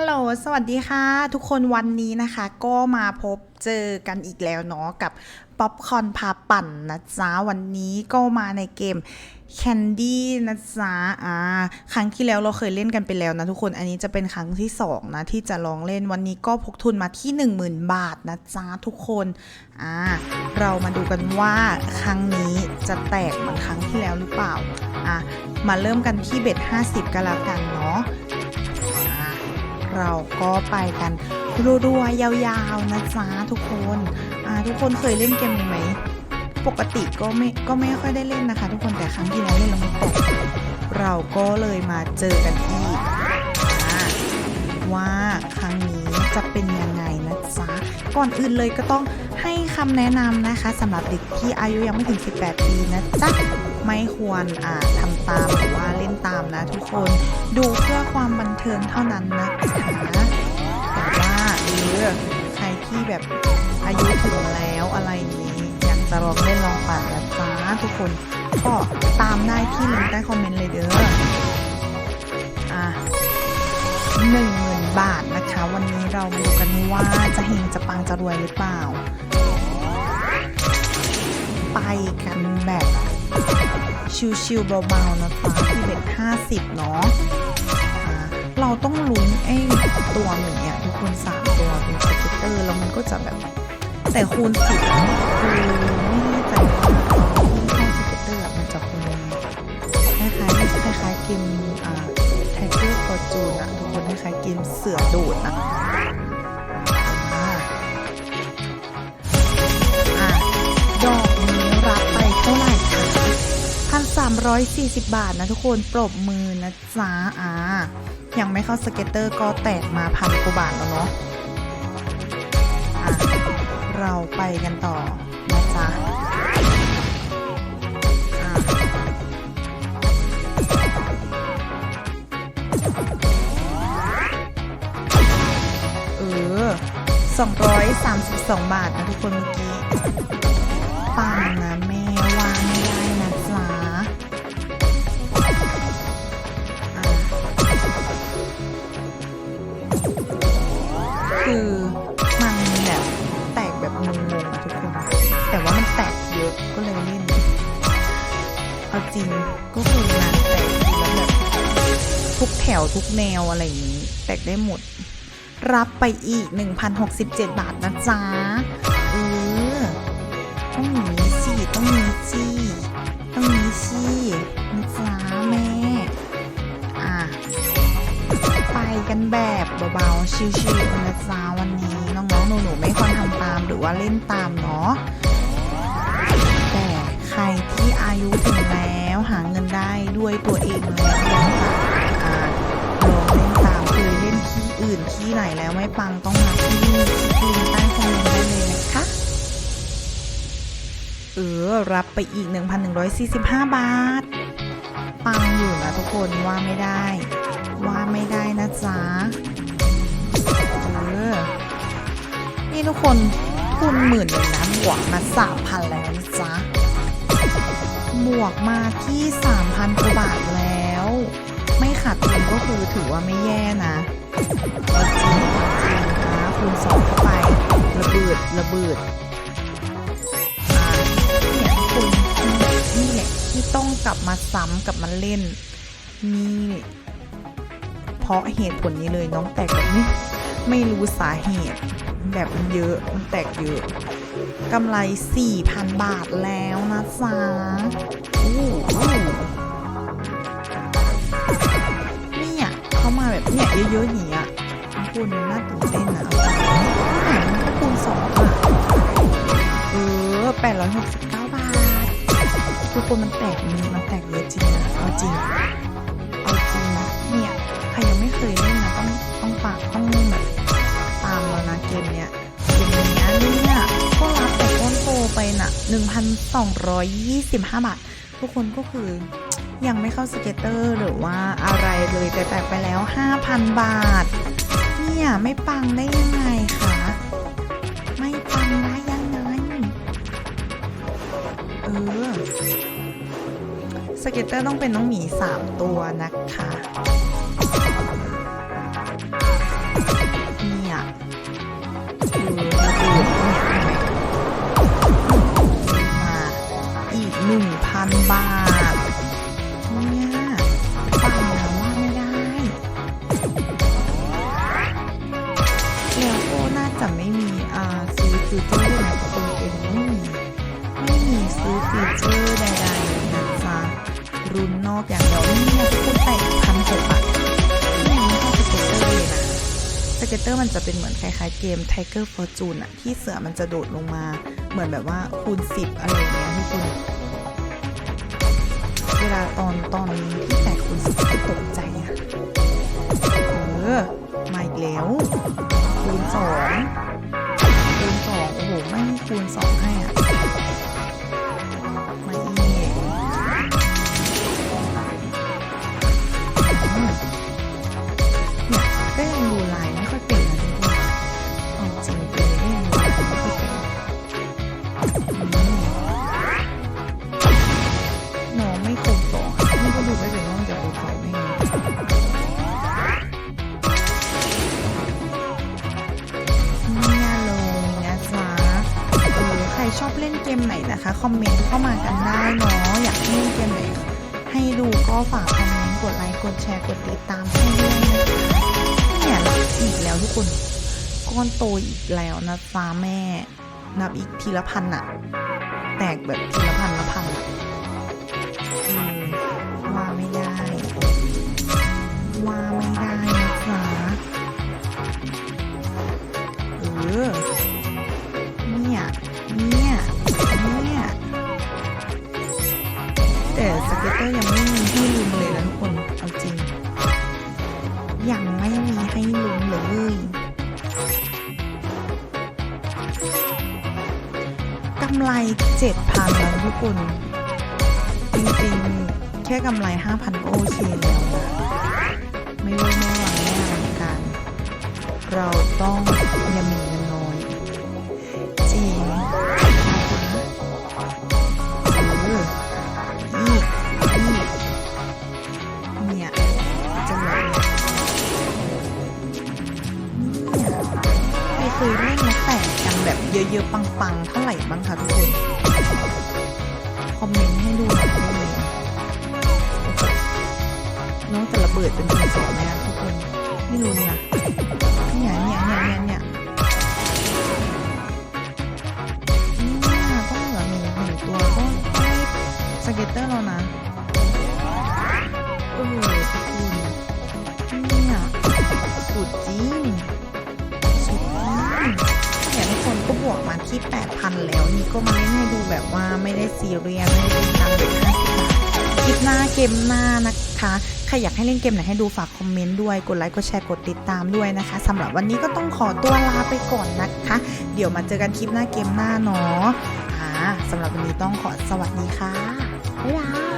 ฮัลโหล สวัสดีค่ะ ทุกคนวันนี้นะคะ ก็มาพบเจอกันอีกแล้วเนาะกับป๊อปคอนพาปั่นนะจ๊ะ วันนี้ก็มาในเกม Candy นะจ๊ะอ่าครั้งที่แล้วเราเคยเล่นกันไปแล้วนะทุกคน อันนี้จะเป็นครั้งที่สองนะที่จะลองเล่นวันนี้ก็พกทุนมาที่ 10,000 บาทนะจ๊ะทุกคนอ่าเรามาดูกันว่าครั้งนี้จะแตกเหมือนครั้งที่แล้วหรือเปล่าอะมาเริ่มกันที่เบ็ด50กันแล้วกันเนาะ เราก็ไปกันรัวๆยาวๆนะจ๊ะทุกคนอ่าทุกคนเคยเล่นเกมนี้ไหมปกติก็ไม่ก็ไม่ค่อยได้เล่นนะคะ ทุกคนแต่ครั้งที่แล้วเล่นแล้วมันตกเราก็เลยมาเจอกันอีกอ่ว่าครั้งนี้จะเป็นยังไงนะจ๊ะก่อนอื่นเลยก็ต้องให้คำแนะนำนะคะสำหรับเด็กที่อายุยังไม่ถึง 18 ปีนะจ๊ะ ไม่ควรอ่าทำตามหรือว่าเล่นตามนะทุกคน ดูเพื่อความบันเทิงเท่านั้นนะคะแต่ว่าเออใครที่แบบอายุถึงแล้วอะไรอย่างนี้อยากจะลองเล่นลองปั่นนะจ๊ะทุกคนก็ตามได้ที่ลิงก์ใต้คอมเมนต์เลยเด้ออะหนึ่งหมื่นบาทนะคะ วันนี้เรามาดูกันว่าจะเฮงจะปังจะรวยหรือเปล่า ไปกันแบบ ชิวๆเบาๆนะคะที่เบ็ด50เนาะเราต้องลุ้นไอ้ตัวหนึ่งเนี่ยทุกคนสามตัวเป็นสเก็ตเตอร์แล้วมันก็จะแบบ แต่คูณสิบคือไม่แน่ใจว่าตอนที่เข้าสเก็ตเตอร์อะมันจะคูณยังไงคล้ายๆคล้ายๆเกมอ่าไทเกอร์ฟอร์จูนอะทุกคนคล้ายๆเกมเสือโดดอะ 140 บาทนะทุกคนปรบมือนะจ้าอ่ายังไม่เข้าสเก็ตเตอร์ก็แตกมาพันกว่าบาทแล้วเนาะเราไปกันต่อนะจ๊ะเออ232 บาทนะทุกคนเมื่อกี้ เอาจริงก็คือนางแตกจริงแล้วแบบทุกแถวทุกแนวอะไรอย่างนี้ แตกได้หมด รับไปอีก 1,067 บาทนะจ๊ะ เออ ต้องมีสิต้องมีสิต้องมีสินะจ๊ะแม่ อะ ไปกันแบบเบาๆ ชิวๆนะจ๊ะวันนี้ น้องๆ หนูๆ ไม่ควรทำตามหรือว่าเล่นตามเนาะ แต่ใครที่อายุถึง ด้วยตัวเองแล้วนะคะอ่าลองเล่นตามเคยเล่นที่อื่นที่ไหนแล้วไม่ปังต้องมาที่นี่ที่ลิงใต้คอมเมนต์ได้เลยนะคะเออรับไปอีก 1,145 บาท ปังอยู่นะทุกคนว่าไม่ได้ ว่าไม่ได้นะจ๊ะเออนี่ทุกคนทุนหมื่นหนึ่งนะบวกมาสามพันแล้วนะจ๊ะ บวกมาที่ 3,000กว่าบาทแล้ว ไม่ขาดทุนก็คือถือว่าไม่แย่นะจริงเอาจริงนะคูณสองเข้าไประเบิดระเบิดเนี่ยคุณนี่แหละที่ต้องกลับมาซ้ำกลับมาเล่นนี่เพราะเหตุผลนี้เลยน้องแตกแบบนี้ไม่รู้สาเหตุแบบมันเยอะมันแตกเยอะกำไร 4,000 บาทแล้วนะจ๊ะ แบบเนี่ยเยอะๆอย่างเงี้ยคุณน่าตื่นเต้นนะเอาจริงๆเนี่ยมันก็คูณสองอะเออ869บาททุกคนมันแตกมีมันแตกเยอะจริงนะเอาจริงเอาจริงเนี่ยใครยังไม่เคยเล่นนะต้องต้องฝากต้องแบบตามแล้วนะเกมเนี้ยเกมเนี้ยเนี่ยก็รับแต่ก้อนโตไปน่ะ1,225บาททุกคนก็คือ ยังไม่เข้าสเก็ตเตอร์หรือว่าอะไรเลยแต่แตกไปแล้ว 5,000 บาท เนี่ย ไม่ปังได้ยังไงคะไม่ปังได้ยังไงเออสเก็ตเตอร์ต้องเป็นน้องหมีสามตัวนะคะเนี่ยดูเบิดมาอีกหนึ่งพันบาท จะไม่มีอ่าซื้อฟิวเจอร์ไหนตัวเองไม่มีไม่มีซื้อฟีเจอร์ใดๆนะจ๊ะรุ่นนอกอย่างเดียวนี่นี่ยพูดไปพันหกอะนี่ไม่ใช่สเก็ตเตอร์เลยนะสเก็ตเตอร์มันจะเป็นเหมือนคล้ายๆเกม Tiger Fortune อะที่เสือมันจะโดดลงมา เหมือนแบบว่าคูณ10อะไรอย่างเงี้ยทุกคนเวลาตอนตอนที่แตกคูณสิบตกใจอะเออ แล้วคูณสอง ชอบเล่นเกมไหนนะคะ คอมเมนต์เข้ามากันได้เนาะอยากเล่นเกมไหนให้ดูก็ฝากคอมเมนต์กดไลค์กดแชร์กดติดตามให้ด้วยนะคะเนี่ยนับอีกแล้วทุกคน ก้อนโตอีกแล้วนะฟ้าแม่นับอีกทีละพันอะแตกแบบทีละพันละพันอะว่าไม่ได้ว่าไม่ได้นะจ๊ะเออ เจ็ดพันแล้วทุกคนจริงๆ แค่กำไรห้าพันโอเคแล้วนะไม่รู้ไม่หวังไม่อลังการเราต้องอย่าหมิ่นเงินน้อยจริงเอออีอีเนี่ยจะไหลเนี่ยใครเคยเล่นแล้วแตกกันแบบเยอะๆปังๆเท่าไหร่บ้างคะทุกคน คอมเมนต์ให้ดูหน่อยได้ไหมน้องจะระเบิดเป็นทีสองไหมอะทุกคนไม่รู้นะ ว่าไม่ได้ซีเรียสไม่ได้เป็นตังค์แบบ50บาทคลิปหน้าเกมหน้านะคะใครอยากให้เล่นเกมไหนให้ดูฝากคอมเมนต์ด้วยกดไลค์กดแชร์กดติดตามด้วยนะคะสำหรับวันนี้ก็ต้องขอตัวลาไปก่อนนะคะ เดี๋ยวมาเจอกันคลิปหน้าเกมหน้าเนาะอ่าสำหรับวันนี้ต้องขอสวัสดีค่ะบ๊ายบาย